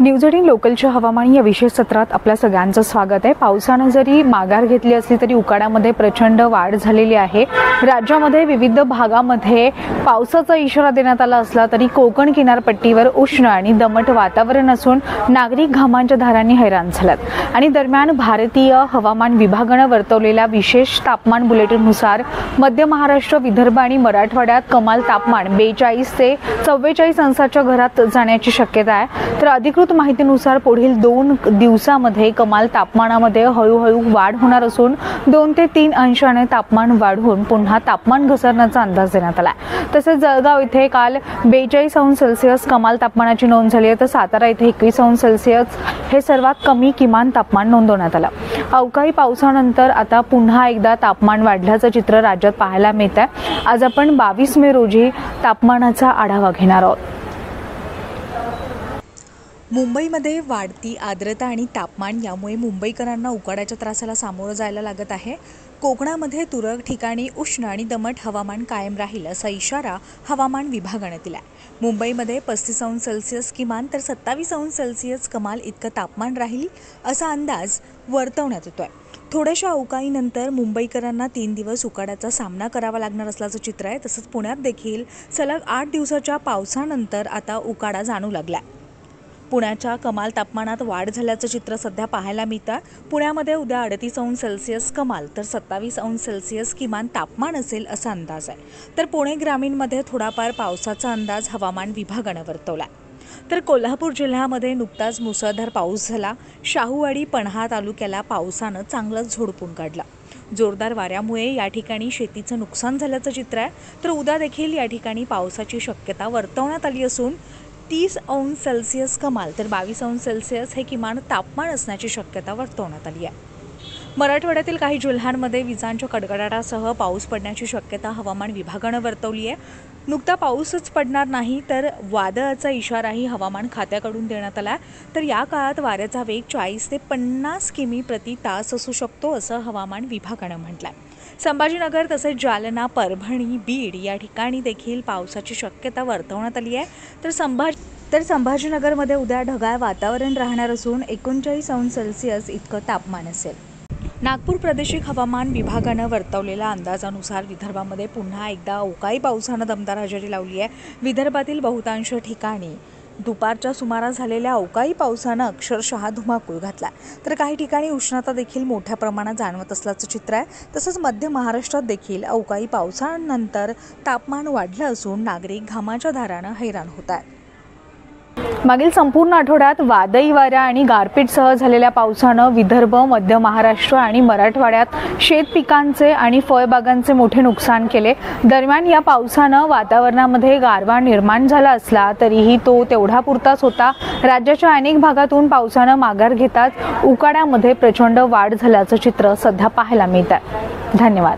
News eighteen लोकलच्या हवामान या विशेष सत्रात आपल्या सगळ्यांचं स्वागत आहे. पावसानं जरी माघार घेतली असली तरी उकाड्यामध्ये प्रचंड वाढ झालेली आहे. राज्यामध्ये विविध भागामध्ये पावसाचा इशारा देण्यात आला असला तरी कोकण किनारपट्टीवर उष्ण आणि दमट वातावरण असून नागरिक घामांच्या धारांनी हैराण झाल्यात आणि दरम्यान भारतीय हवामान विभागानं वर्तवलेल्या विशेष तापमान बुलेटिननुसार मध्य महाराष्ट्र विदर्भ आणि मराठवाड्यात कमाल तापमान बेचाळीस ते चव्वेचाळीस अंशाच्या घरात जाण्याची शक्यता आहे. तर अधिकृत माहितीनुसार पुढील दोन दिवसामध्ये कमाल तापमानामध्ये हळूहळू वाढ होणार असून दोन ते तीन अंशाने तापमान वाढून पुन्हा तापमान घसरण्याचा अंदाज देण्यात आला तसेच जळगाव इथे काल बेचाळीस अंश सेल्सिअस कमाल तापमानाची नोंद झाली आहे. तर सातारा इथे एकवीस अंश सेल्सिअस हे सर्वात कमी किमान तापमान नोंदवण्यात आलं. अवकाळी पावसानंतर आता पुन्हा एकदा तापमान वाढल्याचं चित्र राज्यात पाहायला मिळत आहे आज आपण बावीस मे रोजी तापमानाचा आढावा घेणार आहोत. मुंबईमध्ये वाढती आर्द्रता आणि तापमान यामुळे मुंबईकरांना उकाड्याच्या त्रासाला सामोरं जायला लागत आहे. कोकणामध्ये तुरळक ठिकाणी उष्ण आणि दमट हवामान कायम राहील असा इशारा हवामान विभागानं दिला आहे मुंबईमध्ये पस्तीस अंश सेल्सिअस किमान तर सत्तावीस अंश सेल्सिअस कमाल इतकं तापमान राहील असा अंदाज वर्तवण्यात येतो आहे थोड्याशा अवकाळीनंतर मुंबईकरांना तीन दिवस उकाड्याचा सामना करावा लागणार असल्याचं चित्र आहे. तसंच पुण्यात देखील सलग आठ दिवसाच्या पावसानंतर आता उकाडा जाणू लागला आहे पुण्याच्या कमाल तापमानात वाढ झाल्याचं चित्र सध्या पाहायला मिळतं पुण्यामध्ये उद्या अडतीस अंश सेल्सिअस कमाल तर सत्तावीस अंश सेल्सिअस किमान तापमान असेल असा अंदाज आहे. तर पुणे ग्रामीणमध्ये थोडाफार पावसाचा अंदाज हवामान विभागानं वर्तवला तर कोल्हापूर जिल्ह्यामध्ये नुकताच मुसळधार पाऊस झाला. शाहूवाडी पन्हा तालुक्याला पावसानं चांगलंच झोडपून काढला. जोरदार वाऱ्यामुळे या ठिकाणी शेतीचं नुकसान झाल्याचं चित्र आहे. तर उद्या देखील या ठिकाणी पावसाची शक्यता वर्तवण्यात आली असून तीस अंश सेल्सिअस कमाल तर बावीस अंश सेल्सिअस हे किमान तापमान असण्याची शक्यता वर्तवण्यात आली आहे. मराठवाड्यातील काही जिल्ह्यांमध्ये विजांच्या कडकडाटासह पाऊस पडण्याची शक्यता हवामान विभागानं वर्तवली आहे. नुकता पाऊसच पडणार नाही तर वादळाचा इशाराही हवामान खात्याकडून देण्यात आला आहे. तर या काळात वाऱ्याचा वेग चाळीस ते पन्नास किमी प्रति तास असू शकतो असं हवामान विभागानं म्हटलं आहे संभाजीनगर तसेच जालना परभणी बीड या ठिकाणी देखील पावसाची शक्यता वर्तवण्यात आली आहे. तर संभाजी तर संभाजीनगरमध्ये उद्या ढगाळ वातावरण राहणार असून एकोणचाळीस अंश सेल्सिअस इतकं तापमान असेल. नागपूर प्रादेशिक हवामान विभागानं वर्तवलेल्या अंदाजानुसार विदर्भामध्ये पुन्हा एकदा अवकाळी पावसानं दमदार हजेरी लावली आहे. विदर्भातील बहुतांश ठिकाणी दुपारच्या सुमारास झालेल्या अवकाळी पावसानं अक्षरशः धुमाकूळ घातला तर काही ठिकाणी उष्णता देखील मोठ्या प्रमाणात जाणवत असल्याचं चित्र आहे. तसंच मध्य महाराष्ट्रात देखील अवकाळी पावसानंतर तापमान वाढलं असून नागरिक घामाच्या धारानं हैराण होत आहेत. मागील संपूर्ण आठवड्यात वादळी वाऱ्या आणि गारपीटसह झालेल्या पावसानं विदर्भ मध्य महाराष्ट्र आणि मराठवाड्यात शेत पिकांचे आणि फळबागांचे मोठे नुकसान केले. दरम्यान या पावसानं वातावरणामध्ये गारवा निर्माण झाला असला तरीही तो तेवढा पुरताच होता. राज्याच्या अनेक भागातून पावसानं माघार घेताच उकाड्यामध्ये प्रचंड वाढ झाल्याचं चित्र सध्या पाहायला मिळत आहे धन्यवाद.